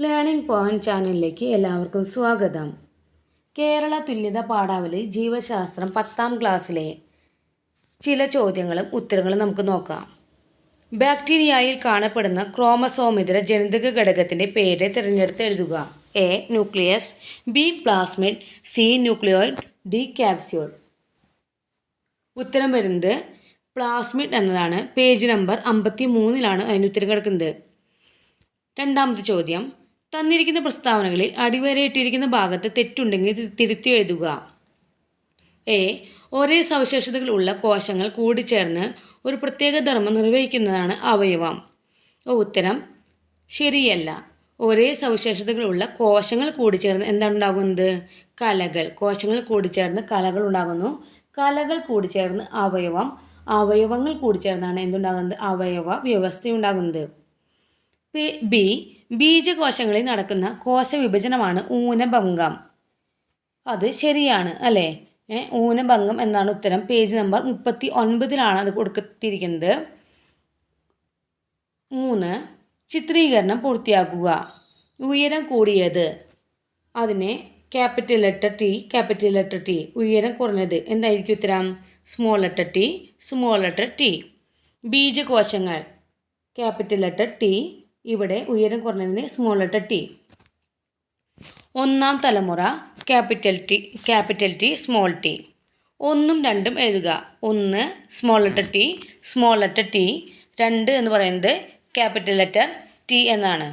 Learning point ചാനലിലേക്ക് എല്ലാവർക്കും സ്വാഗതം. കേരള തുല്യത പാഠാവലി ജീവശാസ്ത്രം പത്താം ക്ലാസ്സിലെ ചില ചോദ്യങ്ങളും ഉത്തരങ്ങളും നമുക്ക് നോക്കാം. ബാക്ടീരിയയിൽ കാണപ്പെടുന്ന ക്രോമസോമിതര ജനിതക ഘടകത്തിന്റെ പേര് തിരഞ്ഞെടുത്ത് എഴുതുക. A nucleus B plasmid C nucleoid D capsule. ഉത്തരം വരുന്നത് പ്ലാസ്മിഡ് എന്നതാണ്. പേജ് നമ്പർ അമ്പത്തി മൂന്നിലാണ് അതിന് ഉത്തരം കിടക്കുന്നത്. രണ്ടാമത്തെ ചോദ്യം. തന്നിരിക്കുന്ന പ്രസ്താവനകളിൽ അടിവരയിട്ടിരിക്കുന്ന ഭാഗത്ത് തെറ്റുണ്ടെങ്കിൽ തിരുത്തി എഴുതുക. എ. ഒരേ സവിശേഷതകൾ ഉള്ള കോശങ്ങൾ കൂടിച്ചേർന്ന് ഒരു പ്രത്യേക ധർമ്മം നിർവഹിക്കുന്നതാണ് അവയവം. ഉത്തരം. ശരിയല്ല. ഒരേ സവിശേഷതകളുള്ള കോശങ്ങൾ കൂടിച്ചേർന്ന് എന്താണ് ഉണ്ടാകുന്നത്? കലകൾ. കോശങ്ങൾ കൂടിച്ചേർന്ന് കലകൾ ഉണ്ടാകുന്നു. കലകൾ കൂടിച്ചേർന്ന് അവയവം. അവയവങ്ങൾ കൂടിച്ചേർന്നാണ് എന്തുണ്ടാകുന്നത്? അവയവ വ്യവസ്ഥയുണ്ടാകുന്നത്. ബി. ബീജകോശങ്ങളിൽ നടക്കുന്ന കോശവിഭജനമാണ് ഊനഭംഗം. അത് ശരിയാണ് അല്ലേ? ഊനഭംഗം എന്നാണ് ഉത്തരം. പേജ് നമ്പർ മുപ്പത്തി ഒൻപതിലാണ് അത് കൊടുത്തിരിക്കുന്നത്. മൂന്ന് ചിത്രീകരണം പൂർത്തിയാക്കുക. ഉയരം കൂടിയത്. അതിനെ capital letter T capital letter T. ഉയരം കുറഞ്ഞത് എന്തായിരിക്കും ഉത്തരം? Small letter T small letter T. ബീജകോശങ്ങൾ capital letter T ഇവിടെ ഉയരം കുറഞ്ഞതിന് സ്മോൾ ലെറ്റർ ടി ഒന്നാം തലമുറ capital T capital T small T ഒന്നും രണ്ടും എഴുതുക. ഒന്ന് small letter T small letter T രണ്ട് എന്ന് പറയുന്നത് ക്യാപിറ്റൽ ലെറ്റർ ടി എന്നാണ്.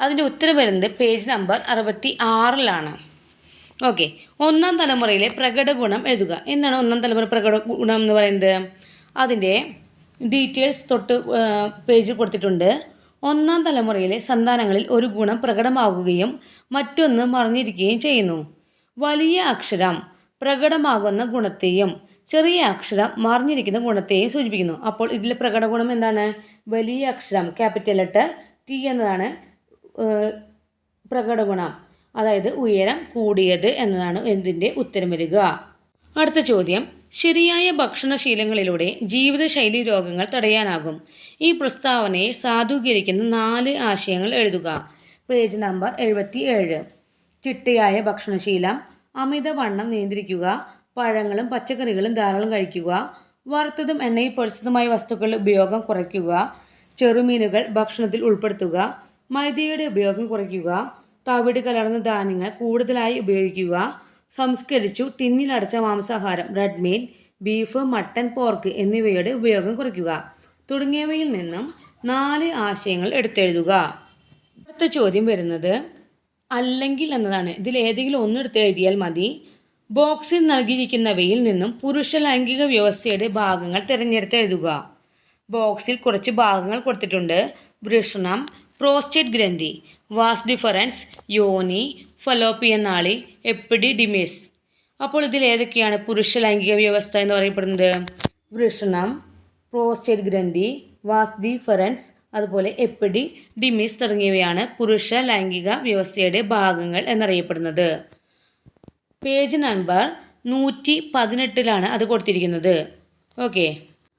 അതിന്റെ ഉത്തരം വരുന്നത് പേജ് നമ്പർ അറുപത്തി ആറിലാണ് ഓക്കെ ഒന്നാം തലമുറയിലെ പ്രകട ഗുണം എഴുതുക. എന്താണ് ഒന്നാം തലമുറ പ്രകട ഗുണം എന്ന് പറയുന്നത്? അതിന്റെ ഡീറ്റെയിൽസ് തൊട്ട് പേജിൽ കൊടുത്തിട്ടുണ്ട്. ഒന്നാം തലമുറയിലെ സന്താനങ്ങളിൽ ഒരു ഗുണം പ്രകടമാകുകയും മറ്റൊന്ന് മറിഞ്ഞിരിക്കുകയും ചെയ്യുന്നു. വലിയ അക്ഷരം പ്രകടമാകുന്ന ഗുണത്തെയും ചെറിയ അക്ഷരം മറിഞ്ഞിരിക്കുന്ന ഗുണത്തെയും സൂചിപ്പിക്കുന്നു. അപ്പോൾ ഇതിലെ പ്രകട ഗുണം എന്താണ്? വലിയ അക്ഷരം ക്യാപിറ്റൽ ലെറ്റർ ടി എന്നതാണ് പ്രകട ഗുണം അതായത് ഉയരം കൂടിയത് എന്നതാണ് ഇതിന്റെ ഉത്തരം വരിക. അടുത്ത ചോദ്യം. ശരിയായ ഭക്ഷണശീലങ്ങളിലൂടെ ജീവിതശൈലി രോഗങ്ങൾ തടയാനാകും. ഈ പ്രസ്താവനയെ സാധൂകരിക്കുന്ന നാല് ആശയങ്ങൾ എഴുതുക. പേജ് നമ്പർ എഴുപത്തി ഏഴ് ചിട്ടയായ ഭക്ഷണശീലം. അമിതവണ്ണം നിയന്ത്രിക്കുക. പഴങ്ങളും പച്ചക്കറികളും ധാരാളം കഴിക്കുക. വറുത്തതും എണ്ണയിൽ പൊടിച്ചതുമായ വസ്തുക്കളുടെ ഉപയോഗം കുറയ്ക്കുക. ചെറുമീനുകൾ ഭക്ഷണത്തിൽ ഉൾപ്പെടുത്തുക. മൈദയുടെ ഉപയോഗം കുറയ്ക്കുക. തവിട് കലർന്ന ധാന്യങ്ങൾ കൂടുതലായി ഉപയോഗിക്കുക. സംസ്കരിച്ചു ടിന്നിലടച്ച മാംസാഹാരം റെഡ് മീൻ ബീഫ് മട്ടൻ പോർക്ക് എന്നിവയുടെ ഉപയോഗം കുറയ്ക്കുക. തുടങ്ങിയവയിൽ നിന്നും നാല് ആശയങ്ങൾ എടുത്തെഴുതുക. അടുത്ത ചോദ്യം വരുന്നത് അല്ലെങ്കിൽ എന്നതാണ്. ഇതിൽ ഏതെങ്കിലും ഒന്ന് എഴുതിയാൽ മതി. ബോക്സിൽ നൽകിയിരിക്കുന്നവയിൽ നിന്നും പുരുഷ ലൈംഗിക വ്യവസ്ഥയുടെ ഭാഗങ്ങൾ തിരഞ്ഞെടുത്ത് എഴുതുക. ബോക്സിൽ കുറച്ച് ഭാഗങ്ങൾ കൊടുത്തിട്ടുണ്ട്. വൃഷണം പ്രോസ്റ്റേറ്റ് ഗ്രന്ഥി വാസ് ഡിഫറൻസ് യോനി ഫലോപ്പിയൻ നാളി എപ്പിഡിഡിമിസ് അപ്പോൾ ഇതിൽ ഏതൊക്കെയാണ് പുരുഷ ലൈംഗിക വ്യവസ്ഥ എന്ന് പറയപ്പെടുന്നത്? വൃഷണം പ്രോസ്റ്റേറ്റ് ഗ്രന്ഥി വാസ് ഫെറൻസ് അതുപോലെ എപ്പിഡി ഡിമിസ് തുടങ്ങിയവയാണ് പുരുഷ ലൈംഗിക വ്യവസ്ഥയുടെ ഭാഗങ്ങൾ എന്നറിയപ്പെടുന്നത്. പേജ് നമ്പർ നൂറ്റി പതിനെട്ടിലാണ് അത് കൊടുത്തിരിക്കുന്നത്. ഓക്കെ.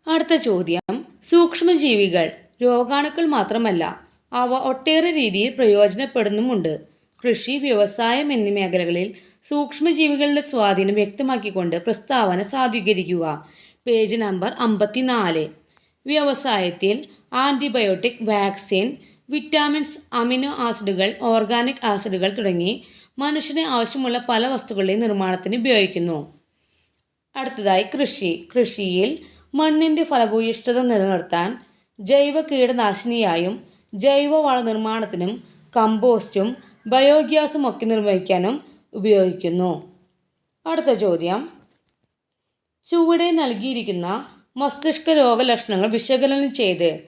അടുത്ത ചോദ്യം. സൂക്ഷ്മജീവികൾ രോഗാണുക്കൾ മാത്രമല്ല അവ ഒട്ടേറെ രീതിയിൽ പ്രയോജനപ്പെടുന്നുമുണ്ട്. കൃഷി വ്യവസായം എന്നീ മേഖലകളിൽ സൂക്ഷ്മജീവികളുടെ സ്വാധീനം വ്യക്തമാക്കിക്കൊണ്ട് പ്രസ്താവന സാധൂകരിക്കുക. പേജ് നമ്പർ അമ്പത്തിനാല്. വ്യവസായത്തിൽ ആന്റിബയോട്ടിക് വാക്സിൻ വിറ്റാമിൻസ് അമിനോ ആസിഡുകൾ ഓർഗാനിക് ആസിഡുകൾ തുടങ്ങി മനുഷ്യന് ആവശ്യമുള്ള പല വസ്തുക്കളുടെയും നിർമ്മാണത്തിന് ഉപയോഗിക്കുന്നു. അടുത്തതായി കൃഷി. കൃഷിയിൽ മണ്ണിന്റെ ഫലഭൂയിഷ്ഠത നിലനിർത്താൻ ജൈവ കീടനാശിനിയായും ജൈവ വള നിർമ്മാണത്തിനും കമ്പോസ്റ്റും ബയോഗ്യാസും ഒക്കെ നിർവഹിക്കാനും ഉപയോഗിക്കുന്നു. അടുത്ത ചോദ്യം. ചുവടെ നൽകിയിരിക്കുന്ന മസ്തിഷ്ക രോഗലക്ഷണങ്ങൾ വിശകലനം ചെയ്ത്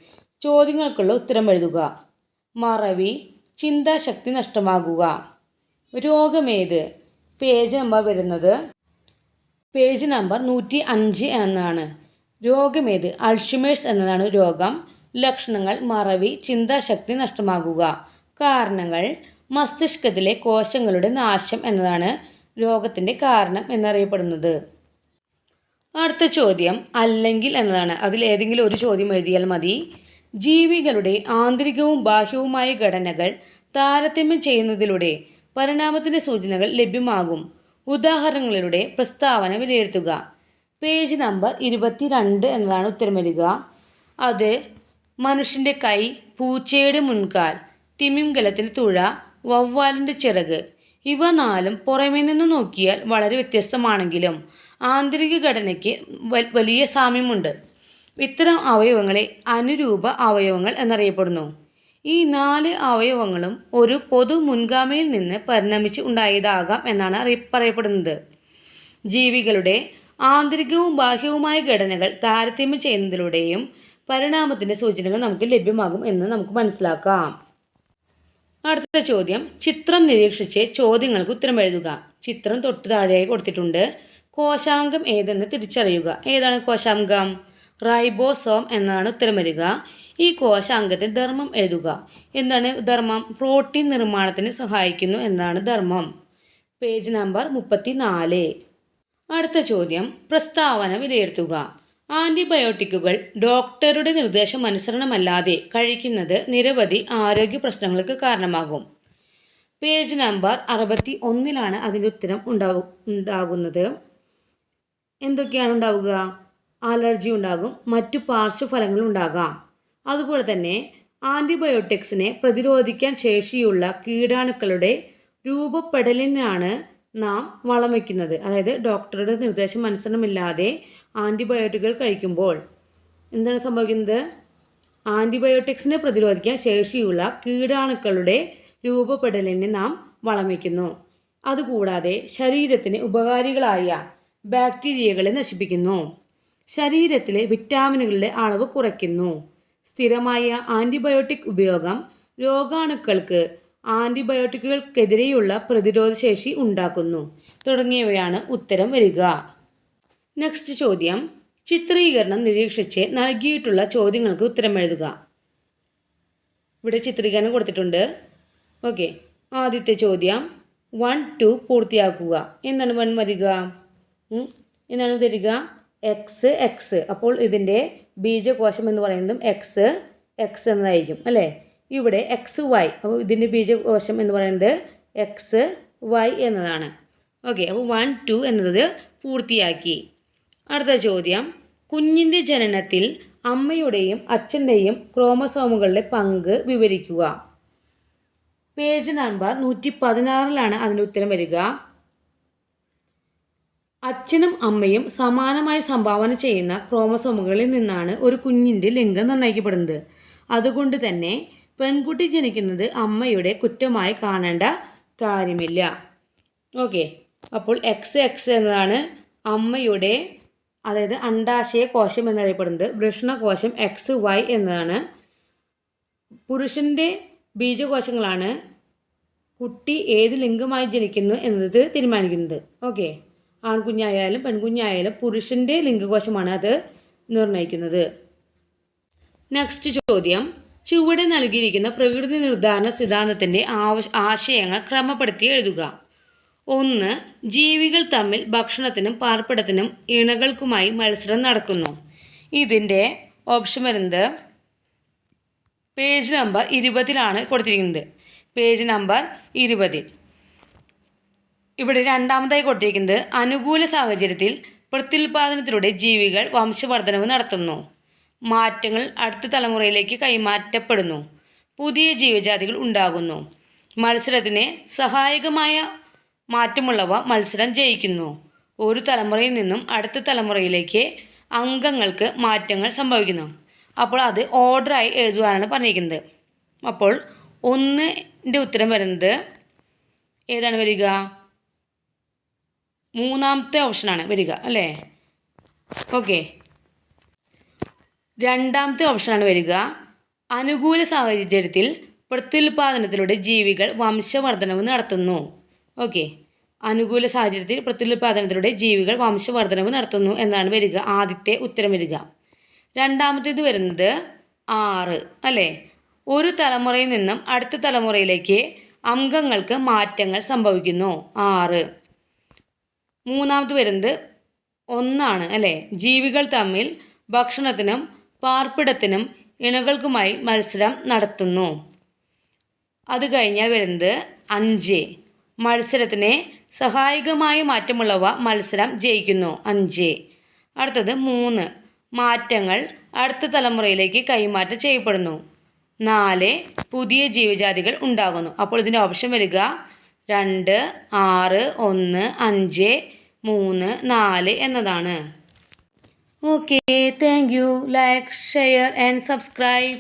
ചോദ്യങ്ങൾക്കുള്ള ഉത്തരം എഴുതുക. മറവി ചിന്താശക്തി നഷ്ടമാകുക. രോഗമേത്? പേജ് നമ്പർ വരുന്നത് പേജ് നമ്പർ നൂറ്റി അഞ്ച് എന്നാണ്. രോഗമേത്? അൾഷിമേഴ്സ് എന്നതാണ് രോഗം. ലക്ഷണങ്ങൾ മറവി ചിന്താശക്തി നഷ്ടമാകുക. കാരണങ്ങൾ? മസ്തിഷ്കത്തിലെ കോശങ്ങളുടെ നാശം എന്നതാണ് രോഗത്തിന്റെ കാരണം എന്നറിയപ്പെടുന്നത്. അടുത്ത ചോദ്യം അല്ലെങ്കിൽ എന്നതാണ്. അതിൽ ഏതെങ്കിലും ഒരു ചോദ്യം എഴുതിയാൽ മതി. ജീവികളുടെ ആന്തരികവും ബാഹ്യവുമായ ഘടനകൾ താരതമ്യം ചെയ്യുന്നതിലൂടെ പരിണാമത്തിന്റെ സൂചനകൾ ലഭ്യമാകും. ഉദാഹരണങ്ങളിലൂടെ പ്രസ്താവന വിലയിരുത്തുക. പേജ് നമ്പർ ഇരുപത്തിരണ്ട് എന്നതാണ് ഉത്തരം വരിക അത് മനുഷ്യന്റെ കൈ പൂച്ചയുടെ മുൻകാൽ തിമിംഗലത്തിന്റെ തുഴ വവ്വാലിന്റെ ചിറക്. ഇവ നാലും പുറമേ നിന്ന് നോക്കിയാൽ വളരെ വ്യത്യസ്തമാണെങ്കിലും ആന്തരിക ഘടനയ്ക്ക് വലിയ സാമ്യമുണ്ട്. ഇത്തരം അവയവങ്ങളെ അനുരൂപ അവയവങ്ങൾ എന്നറിയപ്പെടുന്നു. ഈ നാല് അവയവങ്ങളും ഒരു പൊതു മുൻഗാമിയിൽ നിന്ന് പരിണമിച്ച് ഉണ്ടായതാകാം എന്നാണ് പറയപ്പെടുന്നത്. ജീവികളുടെ ആന്തരികവും ബാഹ്യവുമായ ഘടനകൾ താരതമ്യം ചെയ്യുന്നതിലൂടെയും പരിണാമത്തിന്റെ സൂചനകൾ നമുക്ക് ലഭ്യമാകും എന്ന് നമുക്ക് മനസ്സിലാക്കാം. അടുത്ത ചോദ്യം. ചിത്രം നിരീക്ഷിച്ച് ചോദ്യങ്ങൾക്ക് ഉത്തരം എഴുതുക. ചിത്രം തൊട്ട് താഴെയായി കൊടുത്തിട്ടുണ്ട്. കോശാംഗം ഏതെന്ന് തിരിച്ചറിയുക. ഏതാണ് കോശാംഗം? റൈബോസോം എന്നാണ് ഉത്തരം വരിക. ഈ കോശാംഗത്തിന് ധർമ്മം എഴുതുക. എന്താണ് ധർമ്മം? പ്രോട്ടീൻ നിർമ്മാണത്തിന് സഹായിക്കുന്നു എന്നാണ് ധർമ്മം. പേജ് നമ്പർ മുപ്പത്തി നാല് അടുത്ത ചോദ്യം. പ്രസ്താവന വിലയിരുത്തുക. ആന്റിബയോട്ടിക്കുകൾ ഡോക്ടറുടെ നിർദ്ദേശം അനുസരണമല്ലാതെ കഴിക്കുന്നത് നിരവധി ആരോഗ്യ പ്രശ്നങ്ങൾക്ക് കാരണമാകും. പേജ് നമ്പർ അറുപത്തി ഒന്നിലാണ് അതിന്റെ ഉത്തരം ഉണ്ടാവു ഉണ്ടാകുന്നത്. എന്തൊക്കെയാണ് ഉണ്ടാവുക? അലർജി ഉണ്ടാകും മറ്റു പാർശ്വഫലങ്ങൾ ഉണ്ടാകാം. അതുപോലെ തന്നെ ആന്റിബയോട്ടിക്സിനെ പ്രതിരോധിക്കാൻ ശേഷിയുള്ള കീടാണുക്കളുടെ രൂപപ്പെടലിനാണ് നാം വളം വയ്ക്കുന്നത്. അതായത് ഡോക്ടറുടെ നിർദ്ദേശം അനുസരണമില്ലാതെ ആന്റിബയോട്ടിക്കുകൾ കഴിക്കുമ്പോൾ എന്താണ് സംഭവിക്കുന്നത്? ആന്റിബയോട്ടിക്സിനെ പ്രതിരോധിക്കാൻ ശേഷിയുള്ള കീടാണുക്കളുടെ രൂപപ്പെടലിനെ നാം വളം വയ്ക്കുന്നു അതുകൂടാതെ ശരീരത്തിന് ഉപകാരികളായ ബാക്ടീരിയകളെ നശിപ്പിക്കുന്നു. ശരീരത്തിലെ വിറ്റാമിനുകളുടെ അളവ് കുറയ്ക്കുന്നു. സ്ഥിരമായ ആന്റിബയോട്ടിക് ഉപയോഗം രോഗാണുക്കൾക്ക് ആന്റിബയോട്ടിക്കുകൾക്കെതിരെയുള്ള പ്രതിരോധശേഷി ഉണ്ടാക്കുന്നു. തുടങ്ങിയവയാണ് ഉത്തരം വരിക. നെക്സ്റ്റ് ചോദ്യം. ചിത്രീകരണം നിരീക്ഷിച്ച് നൽകിയിട്ടുള്ള ചോദ്യങ്ങൾക്ക് ഉത്തരം എഴുതുക. ഇവിടെ ചിത്രീകരണം കൊടുത്തിട്ടുണ്ട്. ഓക്കെ ആദ്യത്തെ ചോദ്യം. വൺ ടു പൂർത്തിയാക്കുക. എന്താണ് വൺ വരിക? എന്താണ് വരിക? എക്സ് എക്സ് അപ്പോൾ ഇതിന്റെ ബീജകോശം എന്ന് പറയുന്നതും എക്സ് എക്സ് എന്നതായിരിക്കും അല്ലേ? ഇവിടെ എക്സ് വൈ അപ്പോൾ ഇതിന്റെ ബീജകോശം എന്ന് പറയുന്നത് എക്സ് വൈ എന്നതാണ്. ഓക്കെ അപ്പോൾ വൺ ടു എന്നത് പൂർത്തിയാക്കി. അടുത്ത ചോദ്യം. കുഞ്ഞിന്റെ ജനനത്തിൽ അമ്മയുടെയും അച്ഛന്റെയും ക്രോമസോമുകളുടെ പങ്ക് വിവരിക്കുക. പേജ് നമ്പർ നൂറ്റി പതിനാറിലാണ് അതിന്റെ ഉത്തരം വരിക. അച്ഛനും അമ്മയും സമാനമായി സംഭാവന ചെയ്യുന്ന ക്രോമസോമുകളിൽ നിന്നാണ് ഒരു കുഞ്ഞിന്റെ ലിംഗം നിർണയിക്കപ്പെടുന്നത്. അതുകൊണ്ട് തന്നെ പെൺകുട്ടി ജനിക്കുന്നത് അമ്മയുടെ കുറ്റമായി കാണേണ്ട കാര്യമില്ല. ഓക്കെ. അപ്പോൾ എക്സ് എക്സ് എന്നതാണ് അമ്മയുടെ അതായത് അണ്ടാശയ കോശം എന്നറിയപ്പെടുന്നത് വൃഷ്ണകോശം എക്സ് വൈ എന്നതാണ്. പുരുഷന്റെ ബീജകോശങ്ങളാണ് കുട്ടി ഏത് ലിംഗമായി ജനിക്കുന്നു എന്നത് തീരുമാനിക്കുന്നത്. ഓക്കെ ആൺകുഞ്ഞായാലും പെൺകുഞ്ഞായാലും പുരുഷന്റെ ലിംഗകോശമാണ് അത് നിർണയിക്കുന്നത്. നെക്സ്റ്റ് ചോദ്യം. ചുവടെ നൽകിയിരിക്കുന്ന പ്രകൃതി നിർദ്ധാരണ സിദ്ധാന്തത്തിന്റെ ആശയങ്ങൾ ക്രമപ്പെടുത്തി എഴുതുക. ഒന്ന് ജീവികൾ തമ്മിൽ ഭക്ഷണത്തിനും പാർപ്പിടത്തിനും ഇണകൾക്കുമായി മത്സരം നടക്കുന്നു. ഇതിന്റെ ഓപ്ഷൻ വരുന്നത് പേജ് നമ്പർ ഇരുപതിലാണ് കൊടുത്തിരിക്കുന്നത്. പേജ് നമ്പർ ഇരുപതിൽ. ഇവിടെ രണ്ടാമതായി കൊടുത്തിരിക്കുന്നത് അനുകൂല സാഹചര്യത്തിൽ പ്രത്യുൽപാദനത്തിലൂടെ ജീവികൾ വംശവർദ്ധനവ് നടത്തുന്നു. മാറ്റങ്ങൾ അടുത്ത തലമുറയിലേക്ക് കൈമാറ്റപ്പെടുന്നു. പുതിയ ജീവജാതികൾ ഉണ്ടാകുന്നു. മത്സരത്തിന് സഹായകമായ മാറ്റമുള്ളവ മത്സരം ജയിക്കുന്നു. ഒരു തലമുറയിൽ നിന്നും അടുത്ത തലമുറയിലേക്ക് അംഗങ്ങൾക്ക് മാറ്റങ്ങൾ സംഭവിക്കുന്നു. അപ്പോൾ അത് ഓർഡറായി എഴുതുവാനാണ് പറഞ്ഞിരിക്കുന്നത്. അപ്പോൾ ഒന്നിന്റെ ഉത്തരം വരുന്നത് ഏതാണ് വരിക? മൂന്നാമത്തെ ഓപ്ഷനാണ് വരിക അല്ലേ? ഓക്കെ രണ്ടാമത്തെ ഓപ്ഷനാണ് വരിക. അനുകൂല സാഹചര്യത്തിൽ പ്രത്യുൽപാദനത്തിലൂടെ ജീവികൾ വംശവർദ്ധനവ് നടത്തുന്നു. ഓക്കെ. അനുകൂല സാഹചര്യത്തിൽ പ്രത്യുൽപാദനത്തിലൂടെ ജീവികൾ വംശവർദ്ധനവ് നടത്തുന്നു എന്നാണ് വരിക. ആദ്യത്തെ ഉത്തരം വരിക. രണ്ടാമത്തേത് വരുന്നത് ആറ് അല്ലേ? ഒരു തലമുറയിൽ നിന്നും അടുത്ത തലമുറയിലേക്ക് അംഗങ്ങൾക്ക് മാറ്റങ്ങൾ സംഭവിക്കുന്നു. ആറ്. മൂന്നാമത് വരുന്നത് ഒന്നാണ് അല്ലേ? ജീവികൾ തമ്മിൽ ഭക്ഷണത്തിനും പാർപ്പിടത്തിനും ഇണകൾക്കുമായി മത്സരം നടത്തുന്നു. അത് കഴിഞ്ഞാൽ വരുന്നത് അഞ്ച്. മത്സരത്തിന് സഹായകമായ മാറ്റമുള്ളവ മത്സരം ജയിക്കുന്നു. അഞ്ച്. അടുത്തത് മൂന്ന്. മാറ്റങ്ങൾ അടുത്ത തലമുറയിലേക്ക് കൈമാറ്റം ചെയ്യപ്പെടുന്നു. നാല്. പുതിയ ജീവജാതികൾ ഉണ്ടാകുന്നു. അപ്പോൾ ഇതിന്റെ ഓപ്ഷൻ വരിക. രണ്ട് ആറ് ഒന്ന് അഞ്ച് മൂന്ന് നാല് എന്നതാണ്. Okay. Thank you. Like share and subscribe.